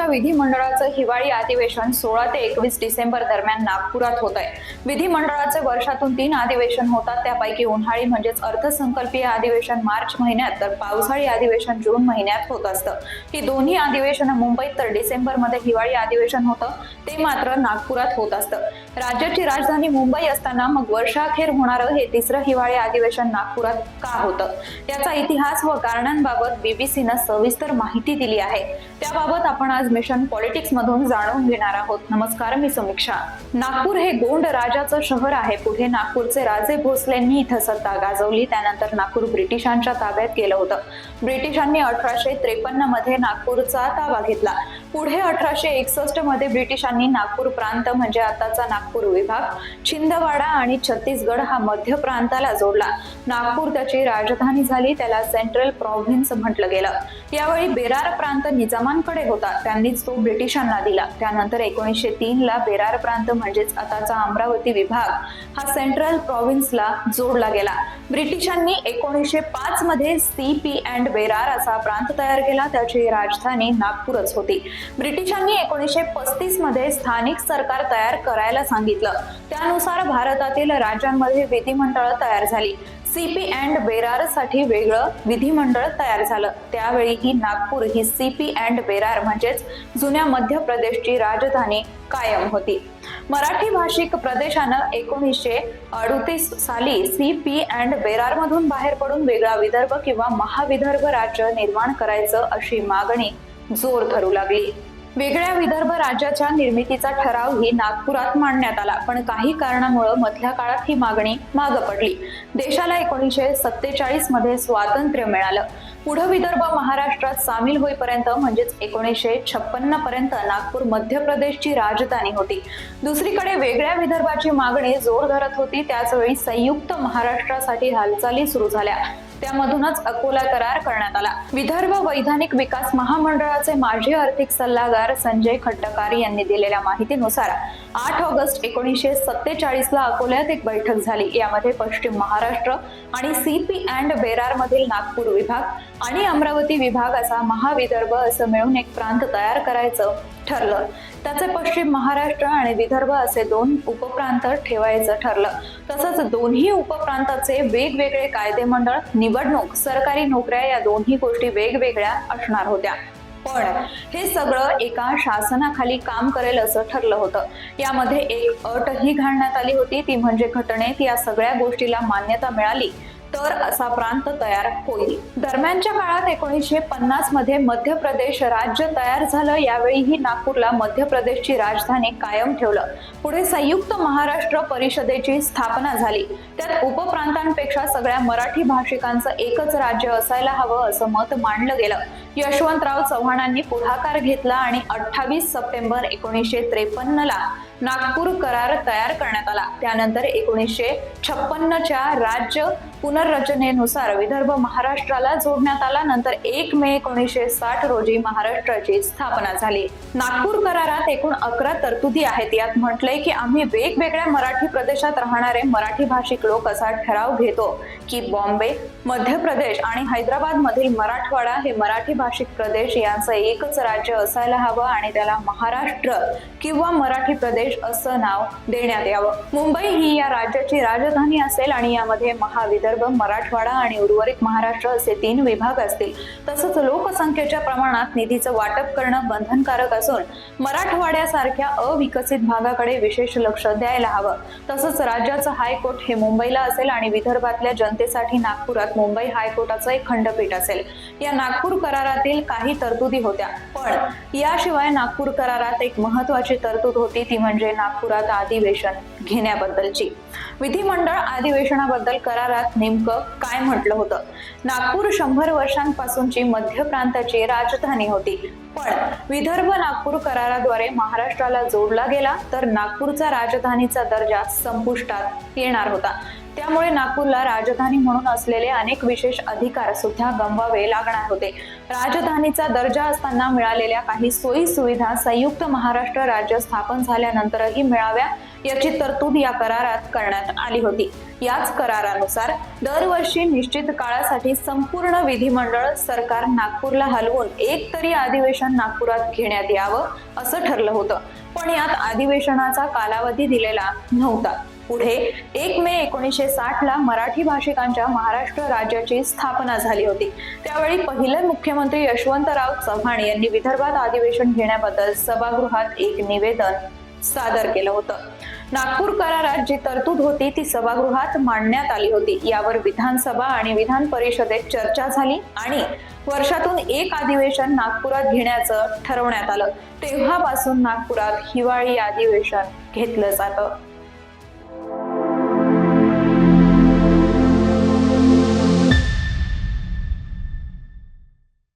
राज्याच्या विधिमंडळाचं हिवाळी अधिवेशन सोळा ते एकवीस डिसेंबर दरम्यान नागपुरात होत आहे विधिमंडळाचे वर्षातून तीन अधिवेशन होतात. त्यापैकी उन्हाळी म्हणजेच अर्थसंकल्पीय अधिवेशन मार्च महिन्यात तर पावसाळी अधिवेशन जून महिन्यात होत असतं. ही दोन्ही अधिवेशनं मुंबईत तर डिसेंबरमध्ये हिवाळी अधिवेशन होतं. ते मात्र नागपुरात होत असतं. राज्याची राजधानी मुंबई असताना मग वर्षाखेर होणारं हे तिसरं हिवाळी अधिवेशन नागपुरात का होतं? याचा इतिहास व कारणांबाबत बीबीसीनं सविस्तर माहिती दिली आहे. त्याबाबत आपण आज मिशन पॉलिटिक्स मधून जाणून घेणार आहोत. नमस्कार मी समीक्षा. नागपूर हे गोंड राजाचं शहर आहे. पुढे नागपूरचे राजे भोसलेंनी इथं सत्ता गाजवली. त्यानंतर नागपूर ब्रिटिशांच्या ताब्यात गेलं होतं. ब्रिटिशांनी अठराशे त्रेपन्नमध्ये नागपूरचा ताबा घेतला. पुढे अठराशे एकसष्टमध्ये ब्रिटिशांनी नागपूर प्रांत म्हणजे आताचा नागपूर विभाग छिंदवाडा आणि छत्तीसगड हा मध्य प्रांताला जोडला. नागपूर त्याची राजधानी झाली त्याला सेंट्रल प्रॉव्हिन्स म्हटलं गेलं. यावेळी बेरार प्रांत निजामांकडे होता त्यांनीच तो ब्रिटिशांना दिला. त्यानंतर एकोणीसशे तीन ला बेरार प्रांत म्हणजेच आताचा अमरावती विभाग हा सेंट्रल प्रॉव्हिन्सला जोडला गेला. ब्रिटिशांनी एकोणीसशे पाच मध्ये सी पी अँड बेरार असा प्रांत तयार केला त्याची राजधानी नागपूरच होती. ब्रिटिशांनी एकोणीसशे पस्तीसमध्ये स्थानिक सरकार तयार करायला सांगितलं. त्यानुसार भारतातील राज्यांमध्ये विधिमंडळ तयार झाली. सीपी अँड बेरारसाठी वेगळं विधिमंडळ तयार झालं. त्यावेळी ही नागपूर ही सीपी अँड बेरार म्हणजेच जुन्या मध्य प्रदेशची राजधानी कायम होती. मराठी भाषिक प्रदेशानं एकोणीसशे अडतीस साली सी पी अँड बेरार मधून बाहेर पडून वेगळा विदर्भ किंवा महाविदर्भ राज्य निर्माण करायचं अशी मागणी जोर धरू लागली. वेगळ्या विदर्भ राज्याच्या निर्मितीचा ठराव ही नागपुरात मांडण्यात आला पण काही कारणामुळे मधल्या काळात ही मागणी मागं पडली. देशाला एकोणीसशे सत्तेचाळीसमध्ये स्वातंत्र्य मिळालं. पुढं विदर्भ महाराष्ट्रात सामील होईपर्यंत म्हणजेच एकोणीसशे छप्पन्न पर्यंत नागपूर मध्य प्रदेशची राजधानी होती. दुसरीकडे वेगळ्या विदर्भाची मागणी जोर धरत होती त्याचवेळी संयुक्त महाराष्ट्रासाठी हालचाली सुरू झाल्या. त्यामधूनच अकोला करार करण्यात आला. विदर्भ वैधानिक विकास महामंडळाचे माजी आर्थिक सल्लागार संजय खट्टकार यांनी दिलेल्या माहितीनुसार आठ ऑगस्ट एकोणीसशे सत्तेचाळीस ला अकोल्यात एक बैठक झाली. यामध्ये पश्चिम महाराष्ट्र आणि सीपी अँड बेरार मधील नागपूर विभाग आणि अमरावती विभाग असा महाविदर्भ असं मिळून एक प्रांत तयार करायचं ठरलं. त्याचे पश्चिम महाराष्ट्र आणि विदर्भ असे दोन उपप्रांत ठेवायचं ठरलं. तसंच दोन्ही उपप्रांताचे वेगवेगळे कायदेमंडळ निवडणूक सरकारी नोकऱ्या या दोन्ही गोष्टी वेगवेगळ्या असणार होत्या. पण हे सगळं एका शासनाखाली काम करेल असं ठरलं होतं. यामध्ये एक अटही घालण्यात आली होती. ती म्हणजे घटनेत या सगळ्या गोष्टीला मान्यता मिळाली. तर असा प्रांत तयार होईल. दरम्यानच्या काळात एकोणीसशे पन्नासमध्ये मध्य प्रदेश राज्य तयार झालं. यावेळीही नागपूरला मध्य प्रदेशची राजधानी कायम ठेवलं. पुढे संयुक्त महाराष्ट्र परिषदेची स्थापना झाली. त्यात उपप्रांतांपेक्षा सगळ्या मराठी भाषिकांचं एकच राज्य असायला हवं असं मत मांडलं गेलं. यशवंतराव चव्हाणांनी पुढाकार घेतला आणि अठ्ठावीस सप्टेंबर एकोणीसशे त्रेपन्न ला नागपूर करार तयार करण्यात आला. त्यानंतर एकोणीसशे छप्पन्नच्या राज्य पुनर्रचनेनुसार विदर्भ महाराष्ट्राला जोडण्यात आला. नंतर एक मे एकोणीसशे साठ रोजी महाराष्ट्राची स्थापना झाली. नागपूर करारात एकूण अकरा तरतुदी आहेत. यात म्हटलंय की आम्ही वेगवेगळ्या मराठी प्रदेशात राहणारे मराठी भाषिक लोक असा ठराव घेतो की बॉम्बे मध्य प्रदेश आणि हैदराबाद मधील मराठवाडा हे मराठी भाषिक प्रदेश यांचं एकच राज्य असायला हवं आणि त्याला महाराष्ट्र किंवा मराठी प्रदेश असं नाव देण्यात यावं. मुंबई ही या राज्याची राजधानी असेल आणि यामध्ये महाविदर्भ मराठवाडा आणि उर्वरित महाराष्ट्र असे तीन विभाग असतील. तसंच लोकसंख्येच्या प्रमाणात निधीचं वाटप करणं बंधनकारक असून मराठवाड्यासारख्या अविकसित भागाकडे विशेष लक्ष द्यायला हवं. तसंच राज्याचं हायकोर्ट हे मुंबईला असेल आणि विदर्भातल्या जनतेसाठी नागपुरात मुंबई हायकोर्टाचं एक खंडपीठ असेल. या नागपूर करारातील काही तरतुदी होत्या पण याशिवाय नागपूर करारात एक महत्वाची तरतूद होती ती म्हणजे नागपुरात अधिवेशन घेण्याबद्दलची. विधिमंडळ अधिवेशनाबद्दल करारात नेमकं काय म्हटलं होतं? नागपूर शंभर वर्षांपासूनची मध्य प्रांताची राजधानी होती. पण विदर्भ नागपूर कराराद्वारे महाराष्ट्राला जोडला गेला तर नागपूरचा राजधानीचा दर्जा संपुष्टात येणार होता. त्यामुळे नागपूरला राजधानी म्हणून असलेले अनेक विशेष अधिकार सुद्धा गमवावे लागणार होते. राजधानीचा दर्जा असताना मिळालेल्या काही सोयी सुविधा संयुक्त महाराष्ट्र राज्य स्थापन झाल्यानंतरही मिळाव्या याची तरतूद या करारात करण्यात आली होती. याच करारानुसार दरवर्षी निश्चित काळासाठी संपूर्ण विधिमंडळ सरकार नागपूरला हलवून एक तरी अधिवेशन नागपुरात घेण्यात यावं असं ठरलं होतं. पण यात अधिवेशनाचा कालावधी दिलेला नव्हता. पुढे एक मे एकोणीसशे साठ ला मराठी भाषिकांच्या महाराष्ट्र राज्याची स्थापना झाली होती. त्यावेळी पहिले मुख्यमंत्री यशवंतराव चव्हाण यांनी विदर्भात अधिवेशन घेण्याबद्दल सभागृहात एक निवेदन सादर केलं होतं. नागपूर करारात जी तरतूद होती ती सभागृहात मांडण्यात आली होती. यावर विधानसभा आणि विधान परिषदेत चर्चा झाली आणि वर्षातून एक अधिवेशन नागपुरात घेण्याचं ठरवण्यात आलं. तेव्हापासून नागपुरात हिवाळी अधिवेशन घेतलं जातं.